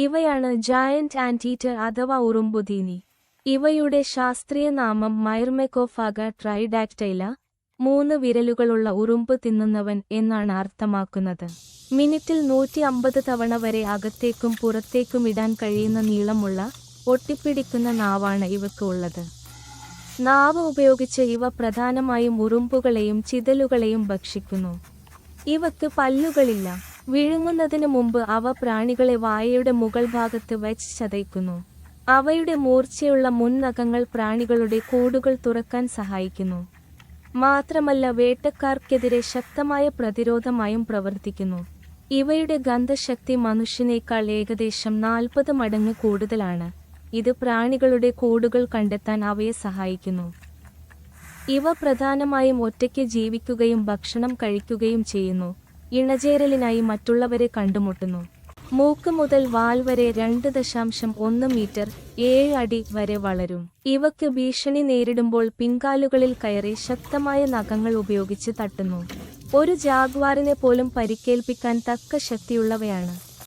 ഇവയാണ് ജയന്റ് ആന്റീറ്റർ അഥവാ ഉറുമ്പുതീനി ഇവയുടെ ശാസ്ത്രീയ നാമം മൈർമെക്കോഫാഗ ട്രൈഡാക്ടൈല മൂന്ന് വിരലുകളുള്ള ഉറുമ്പ് തിന്നുന്നവൻ എന്നാണ് അർത്ഥമാക്കുന്നത്. മിനിറ്റിൽ നൂറ്റി അമ്പത് തവണ വരെ അകത്തേക്കും പുറത്തേക്കും ഇടാൻ കഴിയുന്ന നീളമുള്ള ഒട്ടിപ്പിടിക്കുന്ന നാവാണ് ഇവയ്ക്ക് ഉള്ളത്. നാവ് ഉപയോഗിച്ച് ഇവ പ്രധാനമായും ഉറുമ്പുകളെയും ചിതലുകളെയും ഭക്ഷിക്കുന്നു. ഇവക്ക് പല്ലുകളില്ല. വിഴുങ്ങുന്നതിനു മുമ്പ് അവ പ്രാണികളെ വായയുടെ മുകൾ ഭാഗത്ത് വെച്ച് ചതയ്ക്കുന്നു. അവയുടെ മൂർച്ചയുള്ള മുൻനഖങ്ങൾ പ്രാണികളുടെ കൂടുകൾ തുറക്കാൻ സഹായിക്കുന്നു. മാത്രമല്ല വേട്ടക്കാർക്കെതിരെ ശക്തമായ പ്രതിരോധമായും പ്രവർത്തിക്കുന്നു. ഇവയുടെ ഗന്ധശക്തി മനുഷ്യനേക്കാൾ ഏകദേശം നാൽപ്പത് മടങ്ങ് കൂടുതലാണ്. ഇത് പ്രാണികളുടെ കൂടുകൾ കണ്ടെത്താൻ അവയെ സഹായിക്കുന്നു. ഇവ പ്രധാനമായും ഒറ്റയ്ക്ക് ജീവിക്കുകയും ഭക്ഷണം കഴിക്കുകയും ചെയ്യുന്നു. ഇണചേരലിനായി മറ്റുള്ളവരെ കണ്ടുമുട്ടുന്നു. മൂക്ക് മുതൽ വാൽ വരെ രണ്ട് ദശാംശം ഒന്ന് മീറ്റർ ഏഴ് അടി വരെ വളരും. ഇവയ്ക്ക് ഭീഷണി നേരിടുമ്പോൾ പിൻകാലുകളിൽ കയറി ശക്തമായ നഖങ്ങൾ ഉപയോഗിച്ച് തട്ടുന്നു. ഒരു ജാഗ്വാറിനെ പോലും പരിക്കേൽപ്പിക്കാൻ തക്ക ശക്തിയുള്ളവയാണ്.